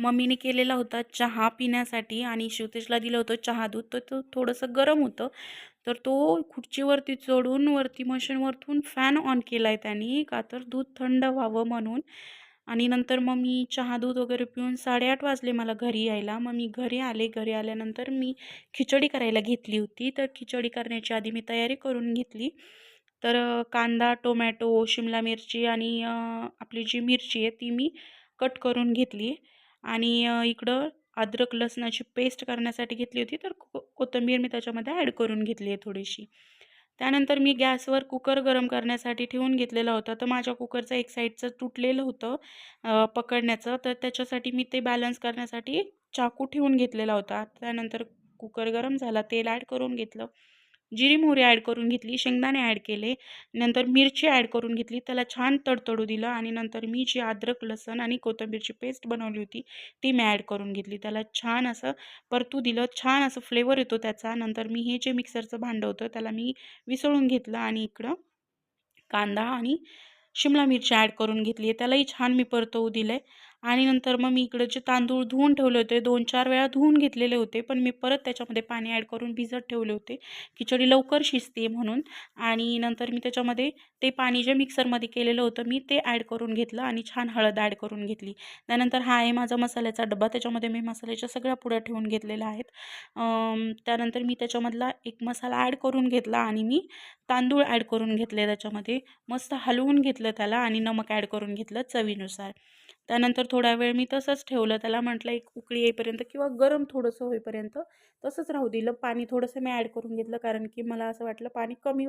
मम्मीने केलेला होता चहा पिण्यासाठी आणि शिवतेजला दिलं होतं चहा दूध तर तो थोडंसं गरम होतं. तर तो खुर्चीवरती चढून वरती मशीनवरतून फॅन ऑन केला आहे त्यांनी का तर दूध थंड व्हावं म्हणून. आणि नंतर मग मी चहा दूध वगैरे पिऊन साडेआठ वाजले मला घरी यायला. मग मी घरी आले घरी आल्यानंतर मी खिचडी करायला घेतली होती. तर खिचडी करण्याची आधी मी तयारी करून घेतली. तर कांदा टोमॅटो शिमला मिरची आणि आपली जी मिरची आहे ती मी कट करून घेतली. आणि इकडं अद्रक लसणाची पेस्ट करण्यासाठी घेतली होती तर को कोथिंबीर मी त्याच्यामध्ये ॲड करून घेतली आहे थोडीशी. त्यानंतर मी गॅसवर कुकर गरम करण्यासाठी ठेवून घेतलेला होता तर माझ्या कुकरचं एक साईडचं तुटलेलं होतं पकडण्याचं तर त्याच्यासाठी मी ते बॅलन्स करण्यासाठी चाकू ठेवून घेतलेला होता. त्यानंतर कुकर गरम झाला तेल ॲड करून घेतलं. जिरी मोहरी ॲड करून घेतली शेंगदाणे ॲड केले नंतर मिरची ॲड करून घेतली त्याला छान तडतडू दिलं आणि नंतर मी जी अद्रक लसण आणि कोथिंबीरची पेस्ट बनवली होती ती मी ॲड करून घेतली. त्याला छान असं परतू दिलं छान असं फ्लेवर येतो त्याचा. नंतर मी हे जे मिक्सरचं भांडं होतं त्याला मी विसळून घेतलं आणि इकडं कांदा आणि शिमला मिरची ॲड करून घेतली आहे. त्यालाही छान मी परतवू दिलं आहे आणि नंतर मग मी इकडं जे तांदूळ धुवून ठेवले होते दोन चार वेळा धुवून घेतलेले होते पण मी परत त्याच्यामध्ये पाणी ॲड करून भिजत ठेवले होते. खिचडी लवकर शिजते म्हणून आणि नंतर मी त्याच्यामध्ये ते पाणी जे मिक्सरमध्ये केलेलं होतं मी ते ॲड करून घेतलं आणि छान हळद ॲड करून घेतली. त्यानंतर हा आहे माझा मसाल्याचा डबा त्याच्यामध्ये मी मसाल्याच्या सगळ्या पुड्या ठेवून घेतलेल्या आहेत. त्यानंतर मी त्याच्यामधला एक मसाला ॲड करून घेतला आणि मी तांदूळ ॲड करून घेतले त्याच्यामध्ये. मस्त हलवून घेतलं त्याला आणि नमक ॲड करून घेतलं चवीनुसार. त्यानंतर थोडा वेळ मी तसंच ठेवलं. त्याला म्हटलं एक उकळी येईपर्यंत किंवा गरम थोडंसं होईपर्यंत तसंच राहू दिलं. पाणी थोडंसं मी ॲड करून घेतलं कारण की मला असं वाटलं पाणी कमी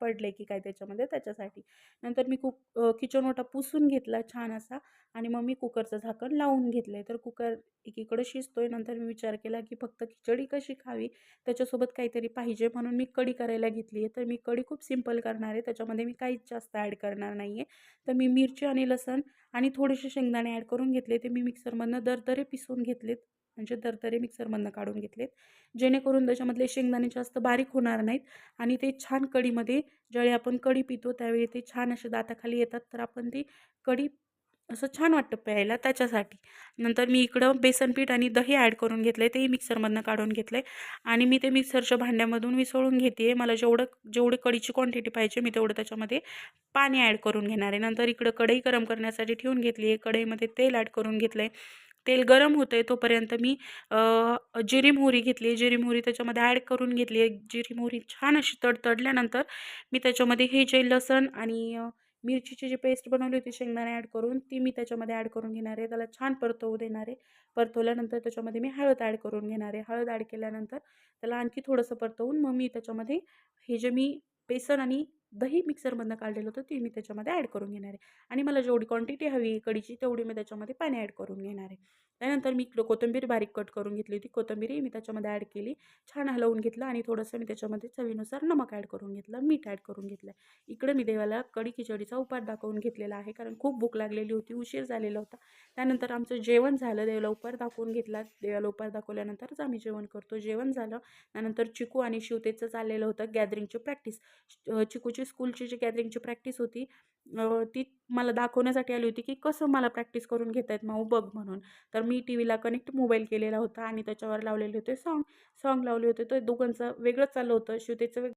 पडलं की काय त्याच्यामध्ये त्याच्यासाठी. नंतर मी कुक किचन ओटा पुसून घेतला छान असा आणि मग मी कुकरचं झाकण लावून घेतलं आहे तर कुकर एकीकडं शिजतोय. नंतर मी विचार केला की फक्त खिचडी कशी खावी? त्याच्यासोबत काहीतरी पाहिजे म्हणून मी कढी करायला घेतली आहे तर मी कढी खूप सिंपल करणार आहे. त्याच्यामध्ये मी काहीच जास्त ॲड करणार नाही आहे तर मी मिरची आणि लसण आणि थोडेसे शेंगदाणे ॲड करून घेतले ते मी मिक्सरमधनं दरदरे पिसून घेतलेत. म्हणजे दरदरे मिक्सरमधनं काढून घेतलेत. जेणेकरून त्याच्यामधले शेंगदाणे जास्त बारीक होणार नाहीत आणि ते छान कढीमध्ये ज्यावेळी आपण कढी पितो त्यावेळी ते छान असे दाताखाली येतात. तर आपण ती कढी असं छान वाटतं प्यायला त्याच्यासाठी. नंतर मी इकडं बेसनपीठ आणि दही ॲड करून घेतलं आहे तेही मिक्सरमधनं काढून घेतलं आहे आणि मी ते मिक्सरच्या भांड्यामधून मिसळून घेते आहे मला जेवढं जेवढी कढीची क्वांटिटी पाहिजे मी तेवढं त्याच्यामध्ये पाणी ॲड करून घेणार आहे. नंतर इकडं कढई गरम करण्यासाठी ठेवून घेतली आहे. कढईमध्ये तेल ॲड करून घेतलं आहे तेल गरम होतं आहे तोपर्यंत मी जिरी मोहरी घेतली आहे. जिरी मोहरी त्याच्यामध्ये ॲड करून घेतली आहे. जिरी मोहरी छान अशी तडतडल्यानंतर मी त्याच्यामध्ये हे जे लसण आणि मिरचीची जी पेस्ट बनवली होती शेंगदाणे ॲड करून ती मी त्याच्यामध्ये ॲड करून घेणार आहे. त्याला छान परतवू देणार आहे. परतवल्यानंतर त्याच्यामध्ये मी हळद ॲड करून घेणार आहे. हळद ॲड केल्यानंतर त्याला आणखी थोडंसं परतवून मग मी त्याच्यामध्ये हे जे मी बेसन आणि दही मिक्सरमधनं काढलेलं होतं ते मी त्याच्यामध्ये ॲड करून घेणार आहे. आणि मला जेवढी क्वांटिटी हवी आहे तेवढी मी त्याच्यामध्ये पाणी ॲड करून घेणार आहे. त्यानंतर मी कोथिंबीर बारीक कट करून घेतली होती. कोथिंबीरही मी त्याच्यामध्ये ॲड केली. छान हलवून घेतलं आणि थोडंसं मी त्याच्यामध्ये चवीनुसार नमक ॲड करून घेतलं. मीठ ॲड करून घेतलं. इकडे मी देवाला कडी खिचडीचा उपार दाखवून घेतलेला आहे. कारण खूप भूक लागलेली होती. उशीर झालेला होता. त्यानंतर आमचं जेवण झालं. देवाला उपार दाखवून घेतला. देवाला उपार दाखवल्यानंतरच आम्ही जेवण करतो. जेवण झालं. त्यानंतर चिकू आणि शिवतेचं चाललेलं होतं गॅदरिंगची प्रॅक्टिस चिकूची स्कूलची जी गॅदरिंगची प्रॅक्टिस होती ती मला दाखवण्यासाठी आली होती की कसं मला प्रॅक्टिस करून घेत आहेत माऊ बघ म्हणून. तर मी टी व्हीला कनेक्ट मोबाईल केलेला होता आणि त्याच्यावर लावलेले होते सॉन्ग सॉन्ग लावले होते. तर दोघांचं वेगळंच चाललं होतं. शिवतेचं वेग